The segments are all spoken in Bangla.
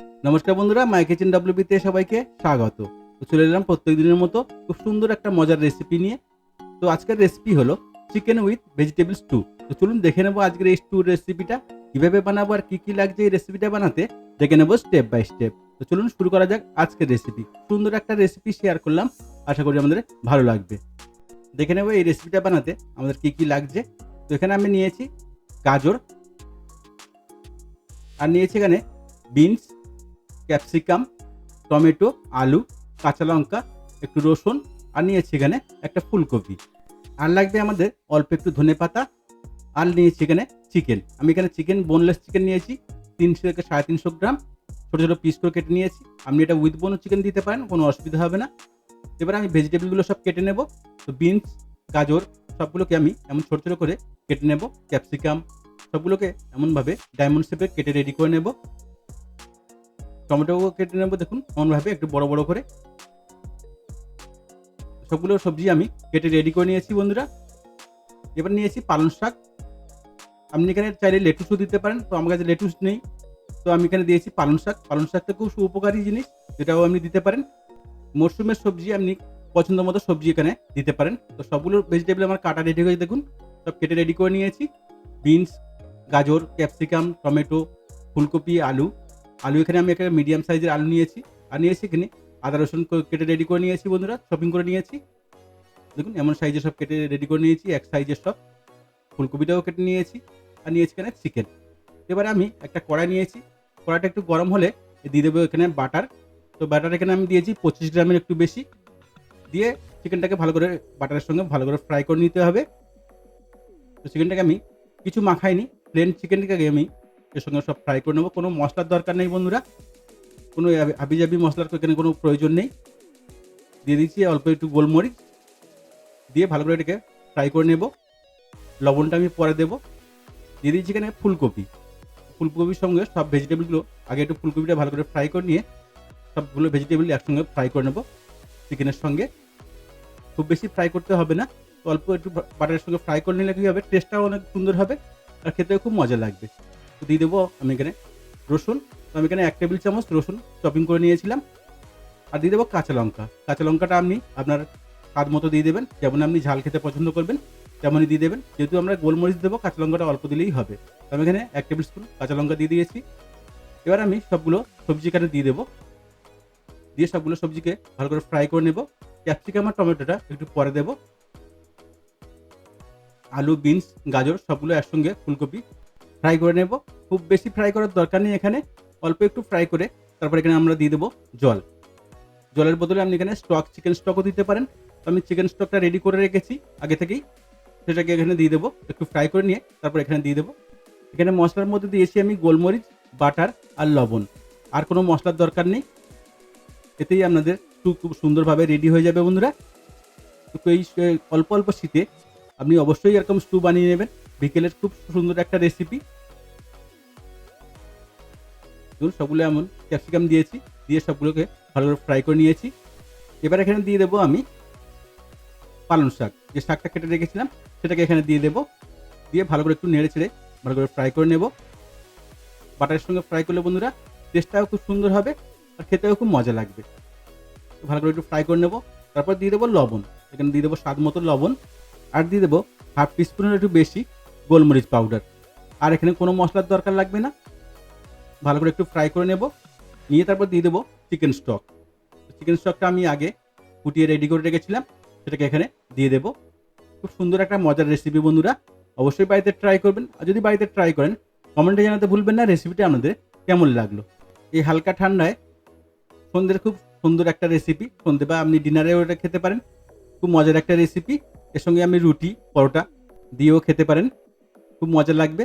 নমস্কার বন্ধুরা মাই কিচেন ডাব্লিউবিতে সবাইকে স্বাগত। তো চলে এলাম প্রত্যেক দিনের মতো খুব সুন্দর একটা মজার রেসিপি নিয়ে। তো আজকের রেসিপি হলো চিকেন উইথ ভেজিটেবল স্টু তো চলুন দেখে নেব আজকের এই স্টু রেসিপিটা কীভাবে বানাবো আর কী কী লাগছে এই রেসিপিটা বানাতে। দেখে নেব স্টেপ বাই স্টেপ তো চলুন শুরু করা যাক আজকের রেসিপি সুন্দর একটা রেসিপি শেয়ার করলাম, আশা করি আমাদের ভালো লাগবে। দেখে নেব এই রেসিপিটা বানাতে আমাদের কী কী লাগছে। তো এখানে আমি নিয়েছি গাজর, আর নিয়েছি এখানে বিনস ক্যাপসিকাম, টমেটো, আলু, কাঁচা লঙ্কা, একটু রসুন, আর নিয়েছি এখানে একটা ফুলকপি। আর লাগবে আমাদের অল্প একটু ধনে পাতা, আর নিয়েছি এখানে চিকেন। আমি এখানে চিকেন বোনলেস চিকেন নিয়েছি, তিনশো থেকে সাড়ে তিনশো গ্রাম। ছোটো ছোটো পিস করে কেটে নিয়েছি। আপনি এটা উইথ বোনও চিকেন দিতে পারেন, কোনো অসুবিধা হবে না। এবার আমি ভেজিটেবলগুলো সব কেটে নেব। তো বিনস গাজর, সবগুলোকে আমি এমন ছোটো ছোটো করে কেটে নেব। ক্যাপসিকাম, সবগুলোকে এমনভাবে ডায়মন্ড শেপে কেটে রেডি করে নেব। টমেটো কেটে নেব, দেখুন এমনভাবে একটু বড় বড় করে। সবগুলো সবজি আমি কেটে রেডি করে নিয়েছি বন্ধুরা। এবার নিয়েছি পালং শাক। আপনি এখানে চাইলে লেটুসও দিতে পারেন, তো আমার কাছে লেটুস নেই। তো আমি এখানে দিয়েছি পালং শাক। পালং শাকটা খুব উপকারী জিনিস, যেটাও আপনি দিতে পারেন। মরশুমের সবজি আপনি পছন্দ মতো সবজি এখানে দিতে পারেন। তো সবগুলো ভেজিটেবল আমার কাটা রেডি হয়ে দেখুন, সব কেটে রেডি করে নিয়েছি। বিনস গাজর ক্যাপসিকাম টমেটো, ফুলকপি, আলু। আলু এখানে আমি একটা মিডিয়াম সাইজের আলু নিয়েছি। আর নিয়েছি এখানে আদা রসুন কেটে রেডি করে নিয়েছি বন্ধুরা শপিং করে নিয়েছি। দেখুন, এমন সাইজের সব কেটে রেডি করে নিয়েছি, এক সাইজের সব। ফুলকপিটাও কেটে নিয়েছি, আর নিয়েছি এখানে চিকেন এবারে আমি একটা কড়াই নিয়েছি। কড়াইটা একটু গরম হলে দিয়ে দেবো এখানে বাটার তো বাটার এখানে আমি দিয়েছি পঁচিশ গ্রামের একটু বেশি। দিয়ে চিকেনটাকে ভালো করে বাটারের সঙ্গে ভালো করে ফ্রাই করে নিতে হবে। তো চিকেনটাকে আমি কিছু মাখাইনি প্লেন চিকেনটাকে আমি এর সঙ্গে সব ফ্রাই করে নেব। কোনো মশলার দরকার নেই বন্ধুরা। কোনো হাবিজাবি মশলার এখানে কোনো প্রয়োজন নেই। দিয়ে দিচ্ছি অল্প একটু গোলমরিচ। দিয়ে ভালো করে এটাকে ফ্রাই করে নেব। লবণটা আমি পরে দেবো। দিয়ে দিচ্ছি এখানে ফুলকপি। ফুলকপির সঙ্গে সব ভেজিটেবলগুলো আগে একটু ফুলকপিটা ভালো করে ফ্রাই করে নিয়ে সবগুলো ভেজিটেবল একসঙ্গে ফ্রাই করে নেব চিকেনের সঙ্গে। খুব বেশি ফ্রাই করতে হবে না। অল্প একটু বাটারের সঙ্গে ফ্রাই করে নিলে কী হবে? টেস্টটাও অনেক সুন্দর হবে। আর খেতেও খুব মজা লাগবে। দিয়ে দেবো আমি এখানে রসুন। তো আমি এখানে এক টেবিল চামচ রসুন চপিং করে নিয়েছিলাম। আর দিয়ে দেবো কাঁচা লঙ্কা। কাঁচা লঙ্কাটা আপনি আপনার স্বাদ মতো দিয়ে দেবেন। যেমন আপনি ঝাল খেতে পছন্দ করবেন, তেমনই দিয়ে দেবেন। যেহেতু আমরা গোলমরিচ দেবো, কাঁচা লঙ্কাটা অল্প দিলেই হবে। তো আমি এখানে এক টেবিল স্পুন কাঁচা লঙ্কা দিয়ে দিয়েছি। এবার আমি সবগুলো সবজি এখানে দিয়ে দেবো। দিয়ে সবগুলো সবজিকে ভালো করে ফ্রাই করে নেব। ক্যাপসিকাম আর টমেটোটা একটু পরে দেবো। আলু, বিনস, গাজর সবগুলো একসঙ্গে ফুলকপি ফ্রাই করে নেব। খুব বেশি ফ্রাই করার দরকার নেই এখানে। অল্প একটু ফ্রাই করে তারপর এখানে আমরা দিয়ে দেবো জল। জলের বদলে আপনি এখানে স্টক চিকেন স্টকও দিতে পারেন। তো আমি চিকেন স্টকটা রেডি করে রেখেছি আগে থেকেই। সেটাকে এখানে দিয়ে দেবো। একটু ফ্রাই করে নিয়ে তারপর এখানে দিয়ে দেবো। এখানে মশলার মধ্যে দিয়েছি আমি গোলমরিচ, বাটার আর লবণ। আর কোনো মশলার দরকার নেই। এতেই আপনাদের খুব সুন্দরভাবে রেডি হয়ে যাবে বন্ধুরা। তো এই অল্প অল্প শীতে আপনি অবশ্যই এরকম স্টু বানিয়ে নেবেন। বিকেলের খুব সুন্দর একটা রেসিপি ধরুন সবগুলো এমন ক্যাপসিকাম দিয়েছি, দিয়ে সবগুলোকে ভালো করে ফ্রাই করে নিয়েছি। এবার এখানে দিয়ে দেবো আমি পালং শাক। যে শাকটা কেটে রেখেছিলাম, সেটাকে এখানে দিয়ে দেবো। দিয়ে ভালো করে একটু নেড়ে ছেড়ে ভালো করে ফ্রাই করে নেব। বাটারের সঙ্গে ফ্রাই করলে বন্ধুরা টেস্টটাও খুব সুন্দর হবে আর খেতেও খুব মজা লাগবে। ভালো করে একটু ফ্রাই করে নেব। তারপর দিয়ে দেবো লবণ। এখানে দিয়ে দেবো স্বাদ মতো লবণ। আর দিয়ে দেবো হাফ টিস্পুনের একটু বেশি গোলমরিচ পাউডার আর এখানে কোনো মশলার দরকার লাগবে না। ভালো করে একটু ফ্রাই করে নেব। নিয়ে তারপর দিয়ে দেবো চিকেন স্টক চিকেন স্টকটা আমি আগে ফুটিয়ে রেডি করে রেখেছিলাম, সেটাকে এখানে দিয়ে দেবো। খুব সুন্দর একটা মজার রেসিপি বন্ধুরা, অবশ্যই বাড়িতে ট্রাই করবেন। আর যদি বাড়িতে ট্রাই করেন কমেন্টে জানাতে ভুলবেন না রেসিপিটা আপনাদের কেমন লাগল? এই হালকা ঠান্ডায় সন্ধ্যের খুব সুন্দর একটা রেসিপি সন্ধ্যে বা আপনি ডিনারেও এটা খেতে পারেন। খুব মজার একটা রেসিপি এর সঙ্গে আপনি রুটি, পরোটা দিয়েও খেতে পারেন। খুব মজা লাগবে।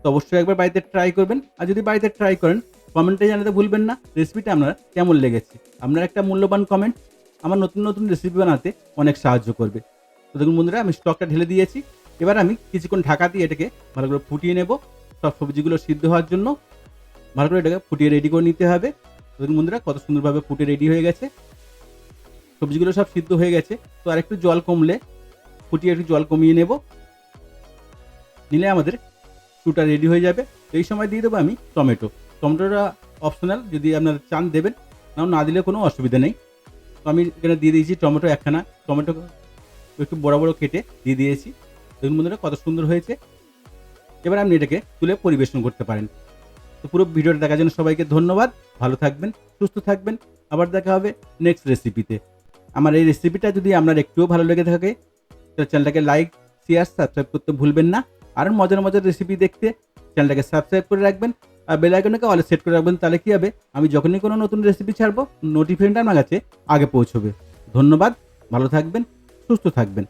তো অবশ্যই একবার বাড়িতে ট্রাই করবেন। আর যদি বাড়িতে ট্রাই করেন কমেন্টে জানাতে ভুলবেন না। রেসিপিটা আপনার কেমন লেগেছে? আপনার একটা মূল্যবান কমেন্ট আমার নতুন নতুন রেসিপি বানাতে অনেক সাহায্য করবে। তো দেখুন বন্ধুরা, আমি স্টকটা ঢেলে দিয়েছি। এবার আমি কিছুক্ষণ ঢাকা দিয়ে এটাকে ভালো করে ফুটিয়ে নেব। সব সবজিগুলো সিদ্ধ হওয়ার জন্য ভালো করে এটাকে ফুটিয়ে রেডি করে নিতে হবে। দেখুন বন্ধুরা, কত সুন্দরভাবে ফুটে রেডি হয়ে গেছে। সবজিগুলো সব সিদ্ধ হয়ে গেছে। তো আর একটু জল কমলে ফুটিয়ে একটু জল কমিয়ে নেব। নিলে আমাদের স্টুটা রেডি হয়ে যাবে। এই সময় দিয়ে দেবো আমি টমেটো। টমেটোটা অপশনাল যদি আপনারা চান দেবেন, নাও না দিলে কোনো অসুবিধা নেই। তো আমি এখানে দিয়ে দিয়েছি টমেটো একখানা। টমেটো একটু বড় বড় কেটে দিয়ে দিয়েছি। দেখুন বন্ধুরা, কত সুন্দর হয়েছে। এবার আপনি এটাকে তুলে পরিবেশন করতে পারেন। তো পুরো ভিডিওটা দেখার জন্য সবাইকে ধন্যবাদ। ভালো থাকবেন, সুস্থ থাকবেন। আবার দেখা হবে নেক্সট রেসিপিতে আমার এই রেসিপিটা যদি আপনার একটুও ভালো লেগে থাকে, তো চ্যানেলটাকে লাইক শেয়ার সাবস্ক্রাইব করতে ভুলবেন না। আর মজার মজার রেসিপি দেখতে চ্যানেলটাকে সাবস্ক্রাইব করে রাখবেন আর বেল আইকনটাকে অলে সেট করে রাখবেন, তাহলে কী হবে? আমি যখনই কোনো নতুন রেসিপি ছাড়বো নোটিফিকেশনটা আমার কাছে আগে পৌঁছবে। ধন্যবাদ, ভালো থাকবেন, সুস্থ থাকবেন।